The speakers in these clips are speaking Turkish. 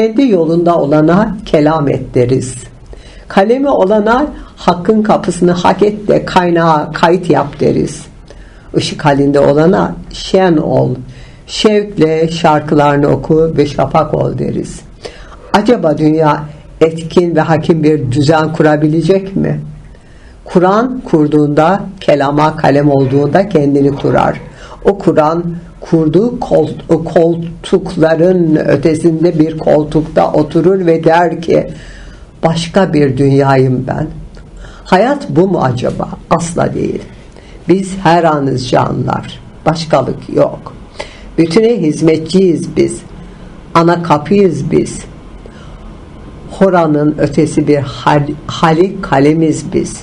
Kendi yolunda olana kelam et deriz. Kalemi olana hakkın kapısını hak et de kaynağa kayıt yap deriz. Işık halinde olana şen ol, şevkle şarkılarını oku ve şafak ol deriz. Acaba dünya etkin ve hakim bir düzen kurabilecek mi? Kur'an kurduğunda, kelama kalem olduğunda kendini kurar. O Kur'an kurduğu koltukların ötesinde bir koltukta oturur ve der ki başka bir dünyayım ben. Hayat bu mu acaba? Asla değil. Biz her anız canlar. Başkalık yok. Bütüne hizmetçiyiz biz. Ana kapıyız biz. Horanın ötesi bir hal, halik kalemiz biz.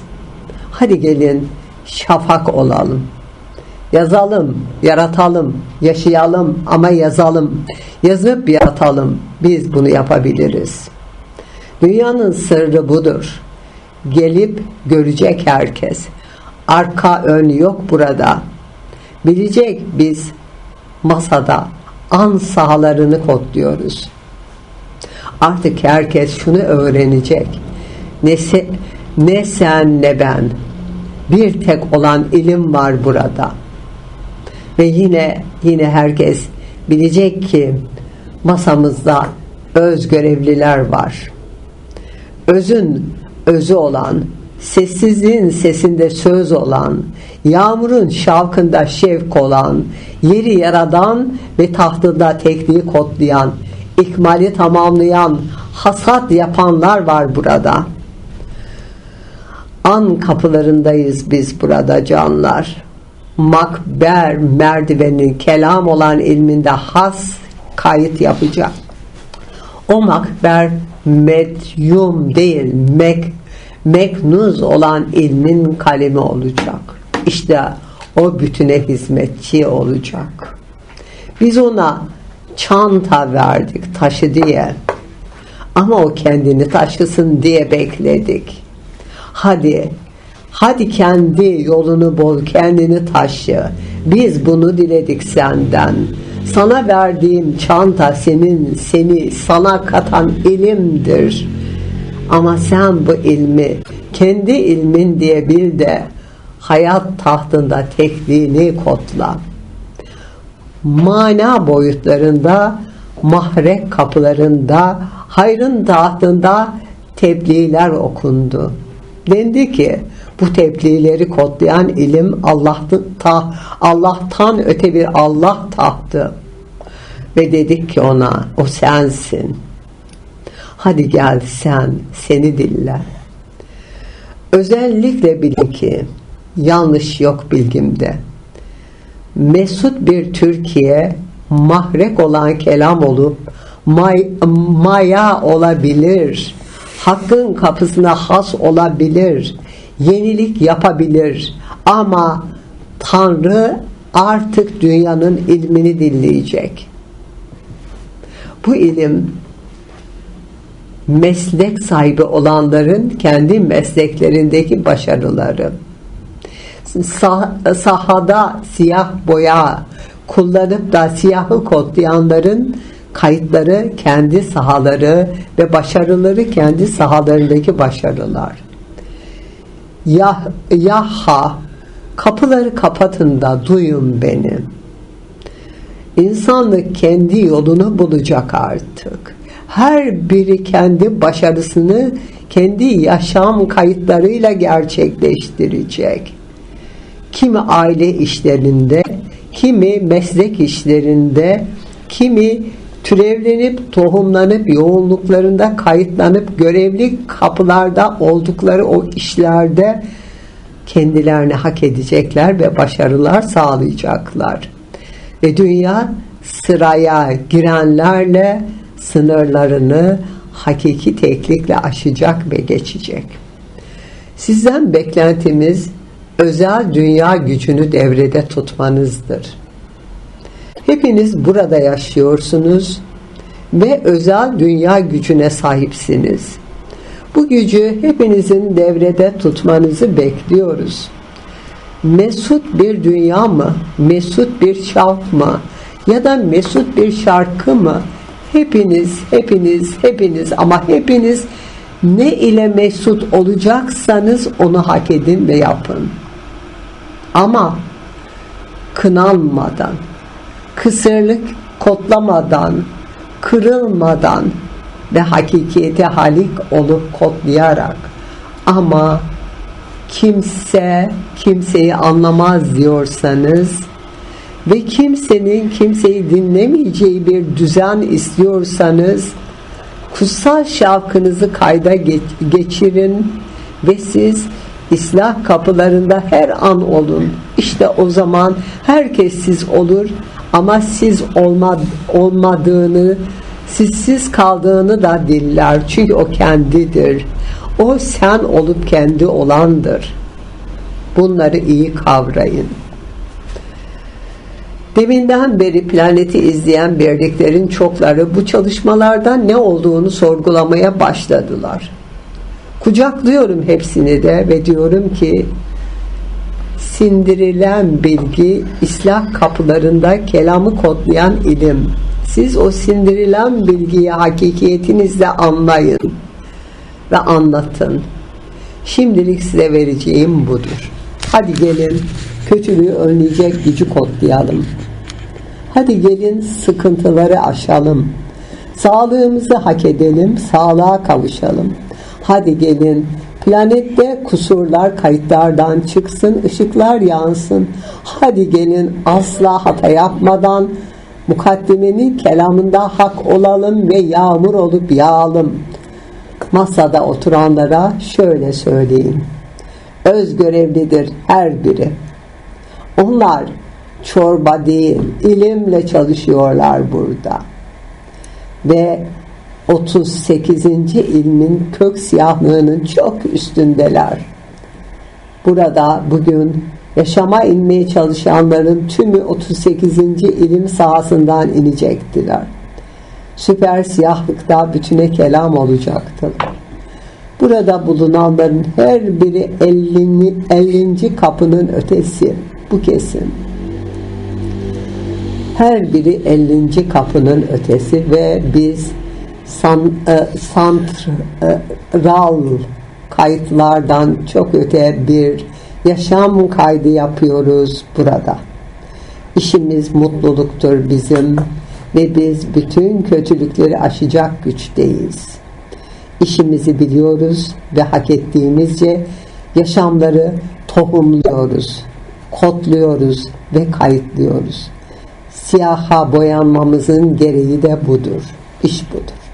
Hadi gelin şafak olalım. Yazalım, yaratalım, yaşayalım ama yazalım. Yazıp yaratalım. Biz bunu yapabiliriz. Dünyanın sırrı budur. Gelip görecek herkes. Arka ön yok burada. Bilecek biz masada an sahalarını kodluyoruz. Artık herkes şunu öğrenecek. Ne, se, ne sen ne ben. Bir tek olan ilim var burada. Ve yine yine herkes bilecek ki masamızda öz görevliler var. Özün özü olan, sessizliğin sesinde söz olan, yağmurun şavkında şevk olan, yeri yaradan ve tahtında tekliği kodlayan, ikmali tamamlayan, hasat yapanlar var burada. An kapılarındayız biz burada canlar. Makber merdivenin kelam olan ilminde has kayıt yapacak. O makber medyum değil, mek, meknuz olan ilmin kalemi olacak. İşte o bütüne hizmetçi olacak. Biz ona çanta verdik taşı diye. Ama o kendini taşısın diye bekledik. Hadi, hadi kendi yolunu bol, kendini taşı. Biz bunu diledik senden. Sana verdiğim çanta senin, seni sana katan ilimdir. Ama sen bu ilmi kendi ilmin diye bil de hayat tahtında tekliğini kodla. Mana boyutlarında, mahrek kapılarında, hayrın tahtında tebliğler okundu. Dendi ki bu tebliğleri kodlayan ilim Allah'tan, ta, Allah'tan öte bir Allah tahtı. Ve dedik ki ona o sensin. Hadi gel sen seni dinle. Özellikle bilin ki yanlış yok bilgimde. Mesut bir Türkiye mahrek olan kelam olup may, maya olabilir. Hakkın kapısına has olabilir. Yenilik yapabilir. Ama Tanrı artık dünyanın ilmini dinleyecek. Bu ilim meslek sahibi olanların kendi mesleklerindeki başarıları sah sahada siyah boya kullanıp da siyahı kodlayanların kayıtları kendi sahaları ve başarıları kendi sahalarındaki başarılar. Yah, yaha kapıları kapatın da duyun beni. İnsanlık kendi yolunu bulacak artık. Her biri kendi başarısını kendi yaşam kayıtlarıyla gerçekleştirecek. Kimi aile işlerinde, kimi meslek işlerinde, kimi türevlenip, tohumlanıp, yoğunluklarında kayıtlanıp, görevli kapılarda oldukları o işlerde kendilerini hak edecekler ve başarılar sağlayacaklar. Ve dünya sıraya girenlerle sınırlarını hakiki teklikle aşacak ve geçecek. Sizden beklentimiz özel dünya gücünü devrede tutmanızdır. Hepiniz burada yaşıyorsunuz ve özel dünya gücüne sahipsiniz. Bu gücü hepinizin devrede tutmanızı bekliyoruz. Mesut bir dünya mı? Mesut bir şark mı? Ya da mesut bir şarkı mı? hepiniz, hepiniz, hepiniz ama hepiniz ne ile mesut olacaksanız onu hak edin ve yapın. Ama kınanmadan, kısırlık kodlamadan, kırılmadan ve hakikiyete halik olup kodlayarak ama kimse kimseyi anlamaz diyorsanız ve kimsenin kimseyi dinlemeyeceği bir düzen istiyorsanız kutsal şavkınızı kayda geçirin ve siz İslah kapılarında her an olun. İşte o zaman herkes siz olur ama siz olmad olmadığını, sizsiz kaldığını da diller. Çünkü o kendidir. O sen olup kendi olandır. Bunları iyi kavrayın. Deminden beri planeti izleyen birdiklerin çokları bu çalışmalardan ne olduğunu sorgulamaya başladılar. Kucaklıyorum hepsini de ve diyorum ki sindirilen bilgi İslah kapılarında kelamı kodlayan ilim. Siz o sindirilen bilgiyi hakikiyetinizle anlayın ve anlatın. Şimdilik size vereceğim budur. Hadi gelin kötülüğü önleyecek gücü kodlayalım. Hadi gelin sıkıntıları aşalım. Sağlığımızı hak edelim, sağlığa kavuşalım. Hadi gelin planette kusurlar kayıtlardan çıksın, ışıklar yansın. Hadi gelin asla hata yapmadan mukaddimenin kelamında hak olalım ve yağmur olup yağalım. Masada oturanlara şöyle söyleyin. Öz görevlidir her biri. Onlar çorba değil, ilimle çalışıyorlar burada. Ve 38. ilmin kök siyahlığının çok üstündeler. Burada bugün yaşama inmeye çalışanların tümü 38. ilim sahasından inecektiler. Süper siyahlıkta bütüne kelam olacaktır. Burada bulunanların her biri 50. 50. kapının ötesi. Bu kesin. Her biri 50. kapının ötesi ve biz san, e, santral kayıtlardan çok öte bir yaşam kaydı yapıyoruz burada. İşimiz mutluluktur bizim ve biz bütün kötülükleri aşacak güçteyiz. İşimizi biliyoruz ve hak ettiğimizce yaşamları tohumluyoruz, kodluyoruz ve kayıtlıyoruz. Siyaha boyanmamızın gereği de budur. İş budur.